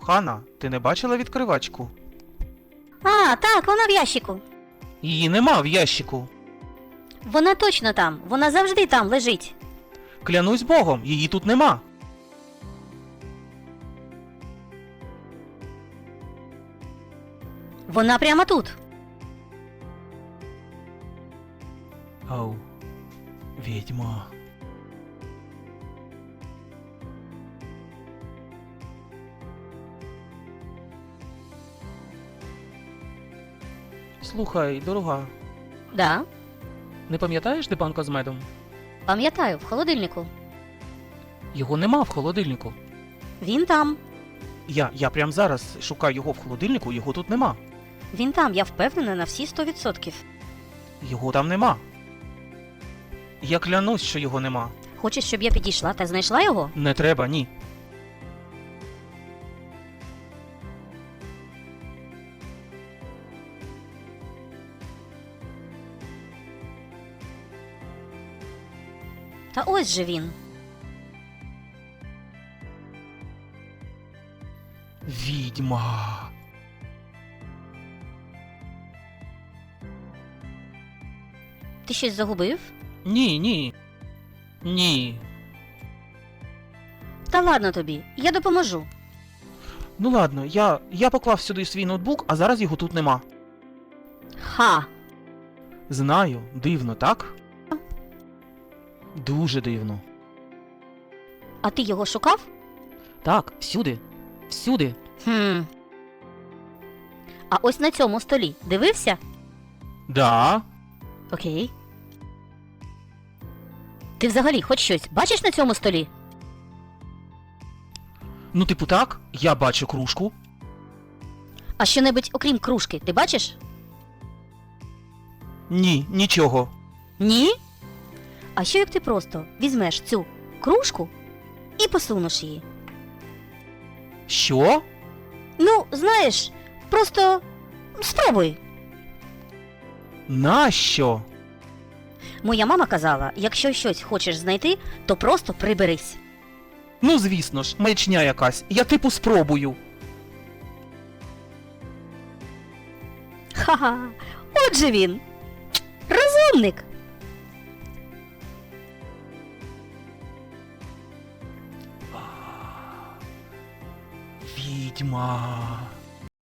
Хана, ти не бачила відкривачку? А, так, вона в ящику. Її нема в ящику. Вона точно там, вона завжди там лежить. Клянусь Богом, її тут нема. Вона прямо тут. Ау, відьма. Слухай, дорога, Да, не пам'ятаєш де банка з медом? пам'ятаю, в холодильнику. Його нема в холодильнику. Він там. Я, я прям зараз шукаю його в холодильнику, його тут нема. Він там, я впевнена на всі 100%. Його там нема. Я клянусь, що його нема. Хочеш, щоб я підійшла та знайшла його? Не треба, ні. Та ось же він. Відьма. Ти щось загубив? Ні, ні. Ні. Та ладно тобі, я допоможу. Ну ладно, я, я поклав сюди свій ноутбук, а зараз його тут нема. Ха! Знаю, дивно, так? Дуже дивно. А ти його шукав? Так, всюди. Всюди. Хм. А ось на цьому столі дивився? Да. Окей. Ти взагалі хоч щось бачиш на цьому столі? Ну, типу так, я бачу кружку. А що-небудь окрім кружки, ти бачиш? Ні, нічого. Ні? А що як ти просто візьмеш цю кружку і посунеш її? Що? Ну, знаєш, просто спробуй. Нащо? Моя мама казала, якщо щось хочеш знайти, то просто приберись. Ну, звісно ж, маячня якась. Я типу спробую. Ха-ха. Отже він. Розумник. Відьма.